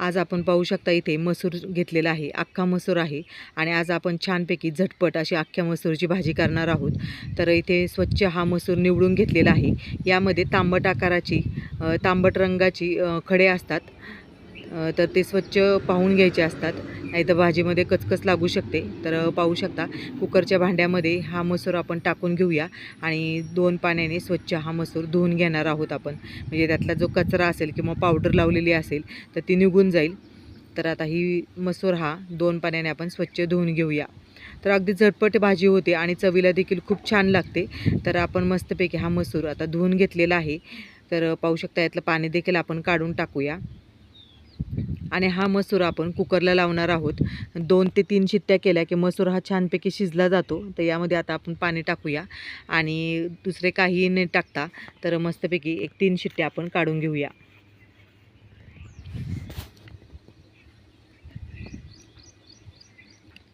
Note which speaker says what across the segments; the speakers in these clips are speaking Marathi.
Speaker 1: आज आपण पाहू शकता इथे मसूर घेतलेला आहे अख्खा मसूर आहे. आणि आज आपण छानपैकी झटपट अशी अख्ख्या मसूरची भाजी करणार आहोत. तर इथे स्वच्छ हा मसूर निवडून घेतलेला आहे. यामध्ये तांबट आकाराची तांबट रंगाची खडे असतात. तर ते स्वच्छ पाहून घ्यायचे असतात. नाही तर भाजीमध्ये कचकच लागू शकते. तर पाहू शकता कुकरच्या भांड्यामध्ये हा मसूर आपण टाकून घेऊया आणि दोन पाण्याने स्वच्छ हा मसूर धुवून घेणार आहोत आपण. म्हणजे त्यातला जो कचरा असेल किंवा पावडर लावलेली असेल तर ती निघून जाईल. तर आता ही मसूर हा दोन पाण्याने आपण स्वच्छ धुवून घेऊया. तर अगदी झटपट भाजी होते आणि चवीला देखील खूप छान लागते. तर आपण मस्तपैकी हा मसूर आता धुवून घेतलेला आहे. तर पाहू शकता यातलं पाणी देखील आपण काढून टाकूया. आणि हा मसूर आपण कुकरला लावणार आहोत. दोन ते तीन शिट्ट्या केल्या की मसूर हा छानपैकी शिजला जातो. तर यामध्ये आता आपण पाणी टाकूया. आणि दुसरे काही न टाकता तर मस्तपैकी एक तीन शिट्ट्या आपण काढून घेऊया.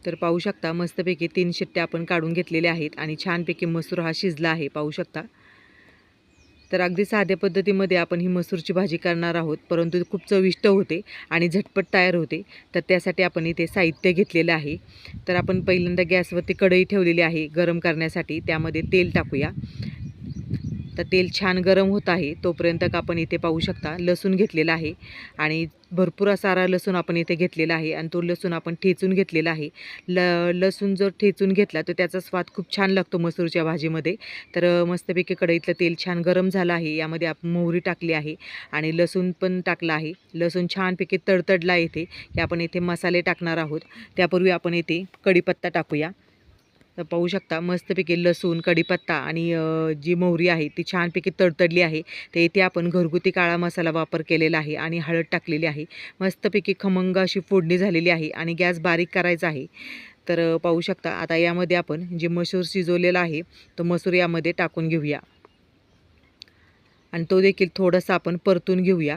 Speaker 1: तर पाहू शकता मस्तपैकी तीन शिट्ट्या आपण काढून घेतलेल्या आहेत आणि छानपैकी मसूर हा शिजला आहे. पाहू शकता. तर अगदी साध्या पद्धतीमध्ये आपण ही मसूरची भाजी करणार आहोत. परंतु खूप चविष्ट होते आणि झटपट तयार होते. तर त्यासाठी आपण इथे साहित्य घेतलेलं आहे. तर आपण पहिल्यांदा गॅसवरती कढई ठेवलेली आहे गरम करण्यासाठी. त्यामध्ये तेल टाकूया. तर तेल छान गरम होत आहे तोपर्यंत आपण इथे पाहू शकता लसूण घेतलेला आहे. आणि भरपूर सारा लसूण आपण इथे घेतलेला आहे आणि तो लसूण आपण ठेचून घेतलेला आहे. ल लसूण जर ठेचून घेतला तर त्याचा स्वाद खूप छान लागतो मसूरच्या भाजीमध्ये. तर मस्तपैकी कढईतलं तेल छान गरम झालं आहे यामध्ये आपण मोहरी टाकली आहे आणि लसूण पण टाकला आहे. लसूण छानपैकी तडतडला येथे की आपण इथे मसाले टाकणार आहोत. त्यापूर्वी आपण इथे कढीपत्ता टाकूया. तर पाहू शकता. मस्तपैकी लसूण कढीपत्ता आणि जी मोहरी आहे ती छानपैकी तडतडली आहे. तर इथे आपण घरगुती काळा मसाला वापर केलेला आहे आणि हळद टाकलेली आहे. मस्तपैकी खमंग अशी फोडणी झालेली आहे आणि गॅस बारीक करायचा आहे. तर पाहू शकता आता यामध्ये आपण जे मसूर शिजवलेला आहे तो मसूर यामध्ये टाकून घेऊया. आणि तो देखील थोडासा आपण परतून घेऊया.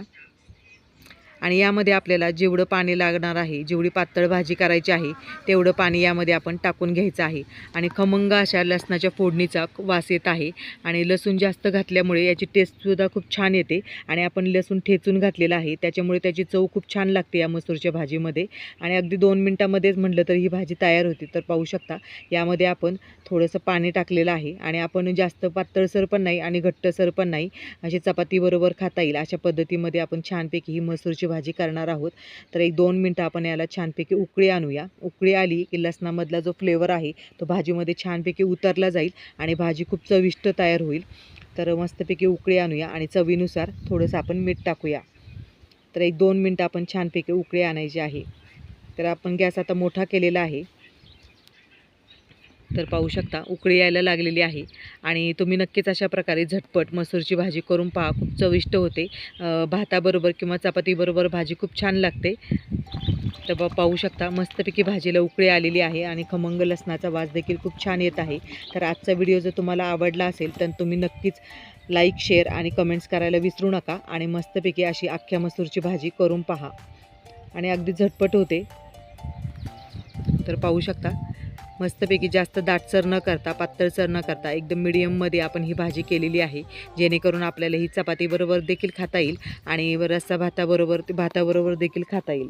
Speaker 1: आणि यामध्ये आपल्याला जेवढं पाणी लागणार आहे जेवढी पातळ भाजी करायची आहे तेवढं पाणी यामध्ये आपण टाकून घ्यायचं आहे. आणि खमंग अशा लसणाच्या फोडणीचा वास येत आहे. आणि लसूण जास्त घातल्यामुळे याची टेस्टसुद्धा खूप छान येते. आणि आपण लसूण ठेचून घातलेलं आहे. त्याच्यामुळे त्याची चव खूप छान लागते या मसूरच्या भाजीमध्ये. आणि अगदी दोन मिनटामध्येच म्हटलं तर ही भाजी तयार होते. तर पाहू शकता यामध्ये आपण थोडंसं पाणी टाकलेलं आहे. आणि आपण जास्त पातळसर पण नाही आणि घट्टसर पण नाही अशी चपातीबरोबर खाता येईल. अशा पद्धतीमध्ये आपण छानपैकी ही मसूरची भाजी करणार आहोत. तर एक दोन मिनटं आपण याला छानपैकी उकळी आणूया. उकळी आली की लसणामधला जो फ्लेवर आहे तो भाजीमध्ये छानपैकी उतरला जाईल आणि भाजी खूप चविष्ट तयार होईल. तर मस्तपैकी उकळी आणूया आणि चवीनुसार थोडंसं आपण मीठ टाकूया. तर एक दोन मिनटं आपण छानपैकी उकळी आणायची आहे. तर आपण गॅस आता मोठा केलेला आहे. तर पाहू शकता उकळी यायला लागलेली आहे. आणि तुम्ही नक्कीच अशा प्रकारे झटपट मसूरची भाजी करून पहा खूप चविष्ट होते. भाताबरोबर किंवा चपातीबरोबर भाजी खूप छान लागते. तर बा पाहू शकता मस्तपैकी भाजीला उकळी आलेली आहे आणि खमंग लसणाचा वास देखील खूप छान येत आहे. तर आजचा व्हिडिओ जर तुम्हाला आवडला असेल तर तुम्ही नक्कीच लाईक शेअर आणि कमेंट्स करायला विसरू नका आणि मस्तपैकी अशी अख्ख्या मसूरची भाजी करून पहा. आणि अगदी झटपट होते. तर पाहू शकता मस्तपैकी जास्त दाटसर न करता पातळसर न करता एकदम मिडियममध्ये आपण ही भाजी केलेली आहे जेणेकरून आपल्याला ही चपातीबरोबर देखील खाता येईल आणि रस्सा भाताबरोबर भाताबरोबर देखील खाता येईल.